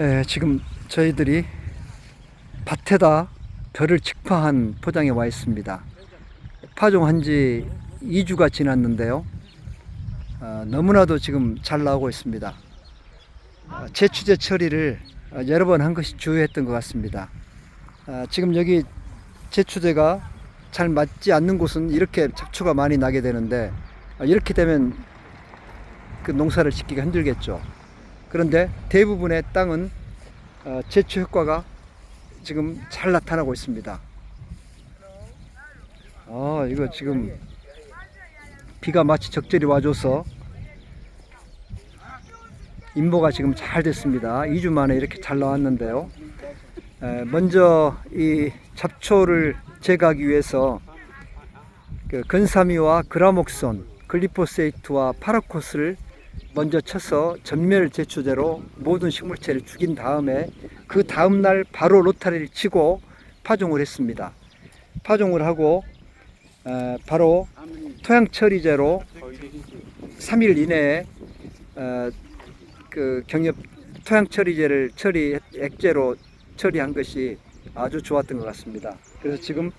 예, 지금 저희들이 밭에다 벼를 직파한 포장에 와 있습니다. 파종한 지 2주가 지났는데요. 아, 너무나도 지금 잘 나오고 있습니다. 아, 제추제 처리를 아, 여러 번 한 것이 주요했던 것 같습니다. 아, 지금 여기 제추제가 잘 맞지 않는 곳은 이렇게 잡초가 많이 나게 되는데 아, 이렇게 되면 그 농사를 짓기가 힘들겠죠. 그런데 대부분의 땅은 어, 제초 효과가 지금 잘 나타나고 있습니다. 아, 이거 지금 비가 마치 적절히 와줘서 인보가 지금 잘 됐습니다. 2주 만에 이렇게 잘 나왔는데요. 에, 먼저 이 잡초를 제거하기 위해서 그 근사미와 그라목손, 글리포세이트와 파라코스를 먼저 쳐서 전멸 제초제로 모든 식물체를 죽인 다음에 그 다음 날 바로 로타리를 치고 파종을 했습니다. 파종을 하고 에, 바로 토양 처리제로 3일 이내에 어, 그 경협 토양 처리제를 처리 액제로 처리한 것이 아주 좋았던 것 같습니다. 그래서 지금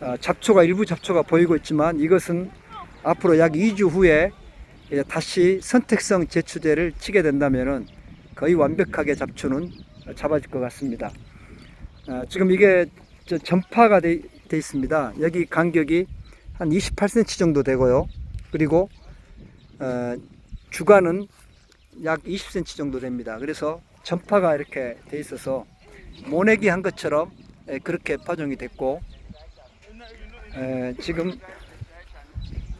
어, 잡초가 일부 잡초가 보이고 있지만 이것은 앞으로 약 2주 후에 다시 선택성 제초제를 치게 된다면은 거의 완벽하게 잡초는 잡아질 것 같습니다. 어, 지금 이게 저 전파가 돼, 돼 있습니다. 여기 간격이 한 28cm 정도 되고요. 그리고 어, 주간은 약 20cm 정도 됩니다. 그래서 전파가 이렇게 돼 있어서 모내기 한 것처럼 에, 그렇게 파종이 됐고 에, 지금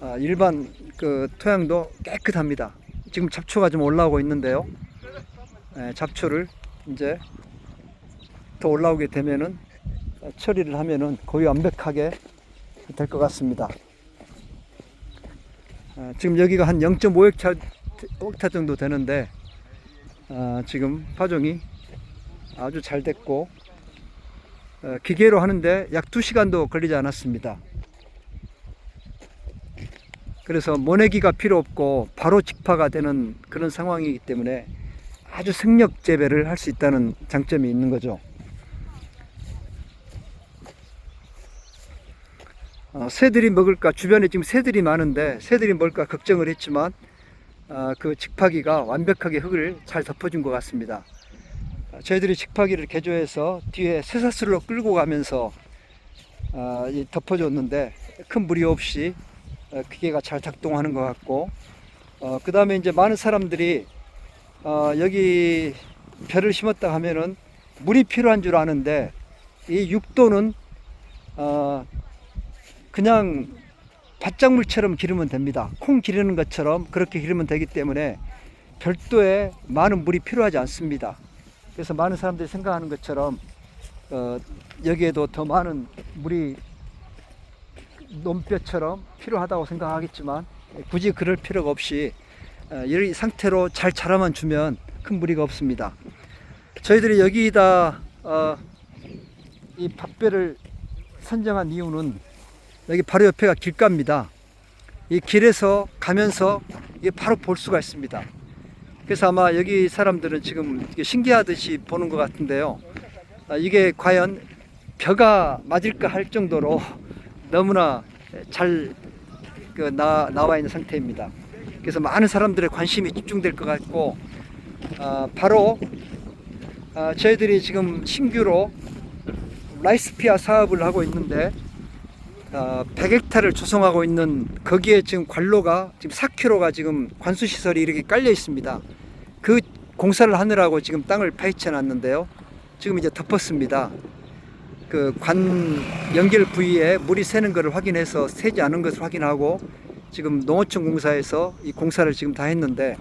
아, 일반 그 토양도 깨끗합니다. 지금 잡초가 좀 올라오고 있는데요. 에, 잡초를 이제 더 올라오게 되면은 어, 처리를 하면은 거의 완벽하게 될 것 같습니다. 아, 지금 여기가 한 0.5헥타 헥타 정도 되는데 아, 지금 파종이 아주 잘 됐고 어, 기계로 하는데 약 2시간도 걸리지 않았습니다. 그래서 모내기가 필요 없고 바로 직파가 되는 그런 상황이기 때문에 아주 생력 재배를 할 수 있다는 장점이 있는 거죠. 어, 새들이 먹을까 주변에 지금 새들이 많은데 새들이 먹을까 걱정을 했지만 어, 그 직파기가 완벽하게 흙을 잘 덮어준 것 같습니다. 어, 저희들이 직파기를 개조해서 뒤에 쇠사슬로 끌고 가면서 어, 이 덮어줬는데 큰 무리 없이 어, 기계가 잘 작동하는 것 같고 어, 그 다음에 이제 많은 사람들이 어, 여기 벼를 심었다 하면은 물이 필요한 줄 아는데 이 육도는 어, 그냥 밭작물처럼 기르면 됩니다. 콩 기르는 것처럼 그렇게 기르면 되기 때문에 별도의 많은 물이 필요하지 않습니다. 그래서 많은 사람들이 생각하는 것처럼 어, 여기에도 더 많은 물이 논뼈처럼 필요하다고 생각하겠지만 굳이 그럴 필요가 없이 어, 이 상태로 잘 자라만 주면 큰 무리가 없습니다. 저희들이 여기다 어, 이 밭배를 선정한 이유는 여기 바로 옆에가 길가입니다. 이 길에서 가면서 바로 볼 수가 있습니다. 그래서 아마 여기 사람들은 지금 신기하듯이 보는 것 같은데요. 아, 이게 과연 벼가 맞을까 할 정도로 너무나 잘 그, 나, 나와 있는 상태입니다. 그래서 많은 사람들의 관심이 집중될 것 같고, 아, 바로 아, 저희들이 지금 신규로 라이스피아 사업을 하고 있는데, 어, 100헥타를 조성하고 있는 거기에 지금 관로가 지금 4km가 지금 관수 시설이 이렇게 깔려 있습니다. 그 공사를 하느라고 지금 땅을 파헤쳐 놨는데요. 지금 이제 덮었습니다. 그 관 연결 부위에 물이 새는 것을 확인해서 새지 않은 것을 확인하고 지금 농어촌 공사에서 이 공사를 지금 다 했는데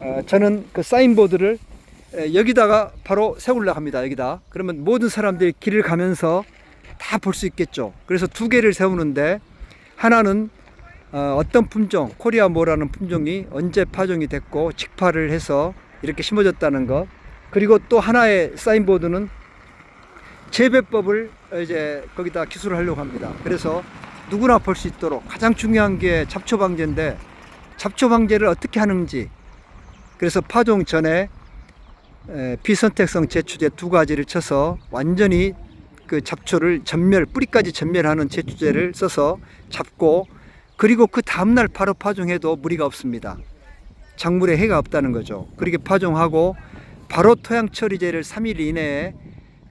어, 저는 그 사인보드를 에, 여기다가 바로 세우려고 합니다. 여기다. 그러면 모든 사람들이 길을 가면서 다 볼 수 있겠죠. 그래서 두 개를 세우는데 하나는 어, 어떤 품종, 코리아 모라는 품종이 언제 파종이 됐고 직파를 해서 이렇게 심어졌다는 것. 그리고 또 하나의 사인보드는 재배법을 이제 거기다 기술을 하려고 합니다. 그래서 누구나 볼 수 있도록 가장 중요한 게 잡초 방제인데 잡초 방제를 어떻게 하는지 그래서 파종 전에 에, 비선택성 제초제 두 가지를 쳐서 완전히 그 잡초를 전멸 뿌리까지 전멸하는 제초제를 써서 잡고 그리고 그 다음날 바로 파종해도 무리가 없습니다. 작물에 해가 없다는 거죠. 그렇게 파종하고 바로 토양 처리제를 3일 이내에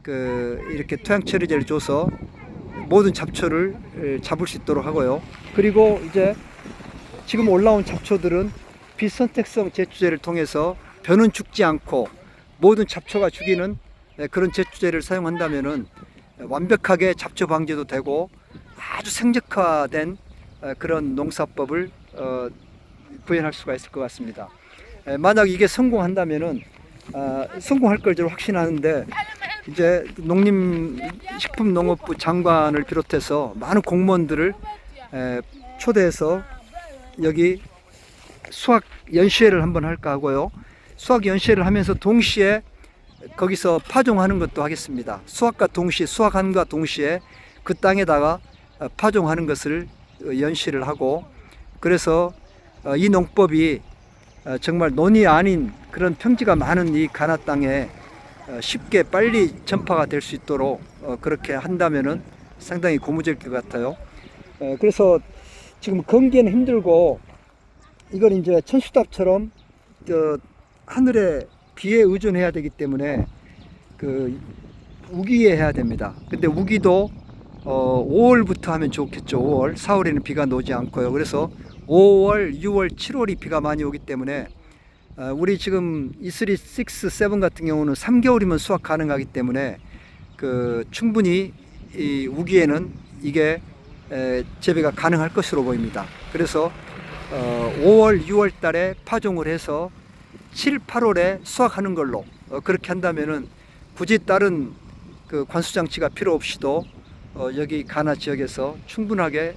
그 이렇게 토양 처리제를 줘서 모든 잡초를 에, 잡을 수 있도록 하고요. 그리고 이제 지금 올라온 잡초들은 비선택성 제초제를 통해서 벼는 죽지 않고 모든 잡초가 죽이는 에, 그런 제초제를 사용한다면은 완벽하게 잡초 방지도 되고 아주 생적화된 에, 그런 농사법을 어, 구현할 수가 있을 것 같습니다. 에, 만약 이게 성공한다면은 아, 성공할 걸 저는 확신하는데 이제 농림식품농업부 장관을 비롯해서 많은 공무원들을 에, 초대해서 여기 수학 연시회를 한번 할까 하고요. 수학 연시회를 하면서 동시에 거기서 파종하는 것도 하겠습니다. 수학과 동시에 수학하는과 동시에 그 땅에다가 어, 파종하는 것을 어, 연시를 하고 그래서 어, 이 농법이 어, 정말 논이 아닌 그런 평지가 많은 이 가나 땅에 어, 쉽게 빨리 전파가 될 수 있도록 어, 그렇게 한다면은 상당히 고무적일 것 같아요. 어, 그래서 지금 건기에는 힘들고 이건 이제 천수답처럼 저 하늘에 비에 의존해야 되기 때문에 그 우기에 해야 됩니다. 근데 우기도 어 5월부터 하면 좋겠죠. 5월, 4월에는 비가 오지 않고요. 그래서 5월, 6월, 7월이 비가 많이 오기 때문에 어, 우리 지금 E3, 6, 7 같은 경우는 3개월이면 수확 가능하기 때문에 그 충분히 이 우기에는 이게 에, 재배가 가능할 것으로 보입니다. 그래서 어, 5월, 6월 달에 파종을 해서 7, 8월에 수확하는 걸로 어, 그렇게 한다면은 굳이 다른 그 관수 장치가 필요 없이도 어, 여기 가나 지역에서 충분하게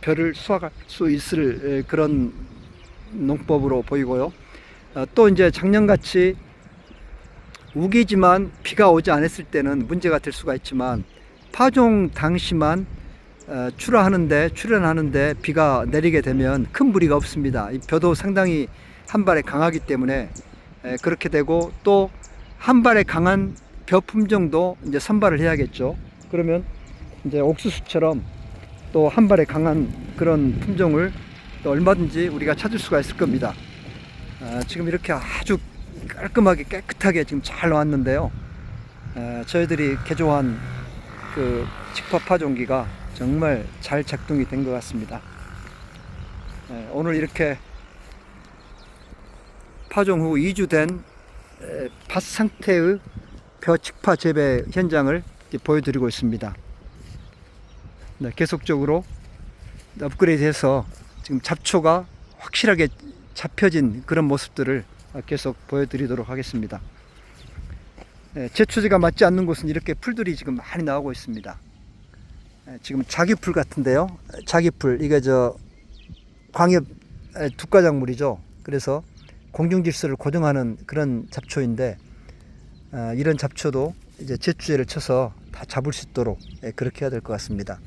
벼를 수확할 수 있을 에, 그런 농법으로 보이고요. 어, 또 이제 작년같이 우기지만 비가 오지 않았을 때는 문제가 될 수가 있지만 파종 당시만 어, 출하하는데 출현하는데 비가 내리게 되면 큰 무리가 없습니다. 이 벼도 상당히 한 발에 강하기 때문에 에, 그렇게 되고 또 한 발에 강한 벼 품종도 이제 선발을 해야겠죠. 그러면 이제 옥수수처럼 또 한 발에 강한 그런 품종을 또 얼마든지 우리가 찾을 수가 있을 겁니다. 아, 지금 이렇게 아주 깔끔하게 깨끗하게 지금 잘 나왔는데요. 에, 저희들이 개조한 그 직파 파종기가 정말 잘 작동이 된 것 같습니다. 에, 오늘 이렇게 파종 후 2주 된 에, 밭 상태의 벼 직파 재배 현장을 보여드리고 있습니다. 네, 계속적으로 업그레이드해서 지금 잡초가 확실하게 잡혀진 그런 모습들을 계속 보여드리도록 하겠습니다. 네, 제초제가 맞지 않는 곳은 이렇게 풀들이 지금 많이 나오고 있습니다. 네, 지금 자기풀 같은데요. 자기풀 이게 저 광엽 에, 두가작물이죠. 그래서 공중 질서를 고정하는 그런 잡초인데 어, 이런 잡초도 이제 제초제를 쳐서 다 잡을 수 있도록 예, 그렇게 해야 될 것 같습니다.